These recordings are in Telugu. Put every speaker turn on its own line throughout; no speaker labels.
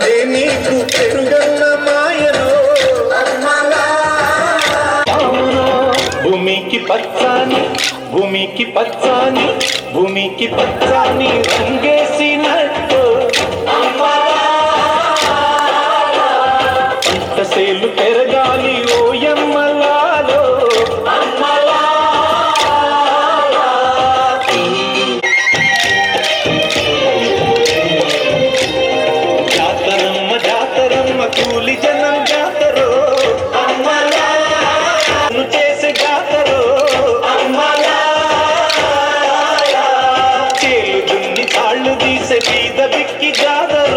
ఉందే నీకు పెరుగన్న మాయలో భూమికి పచ్చాని భూమికి పచ్చాని భూమికి పచ్చాని రంగేసి జాతర.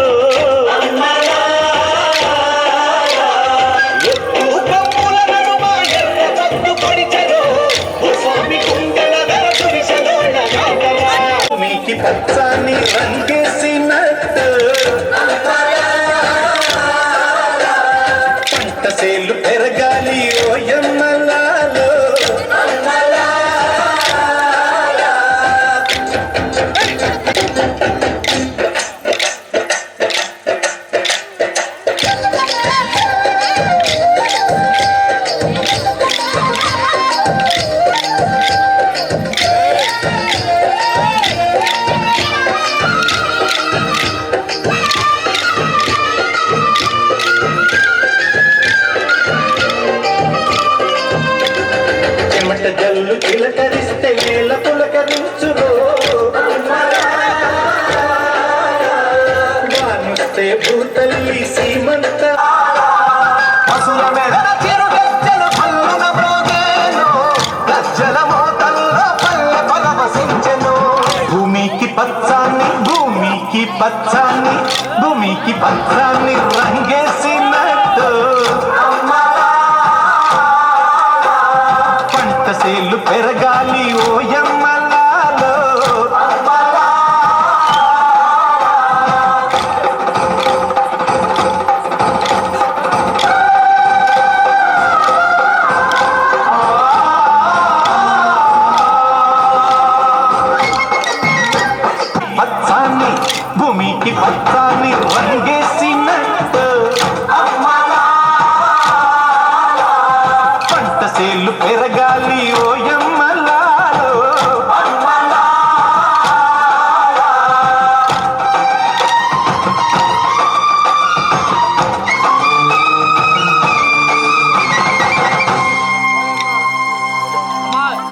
మీకి పచ్చాని రంగేసినట్టు. పంట సేలు పెరగాలి పులకరించురో భూతల్లి సీమంత
పల్లున. గజ్జల మోతల్లో పల్లె పరవశించెను.
భూమికి పచ్చాన్ని భూమికి పచ్చాన్ని భూమికి పచ్చాన్ని రంగేసినట్టు పెరగ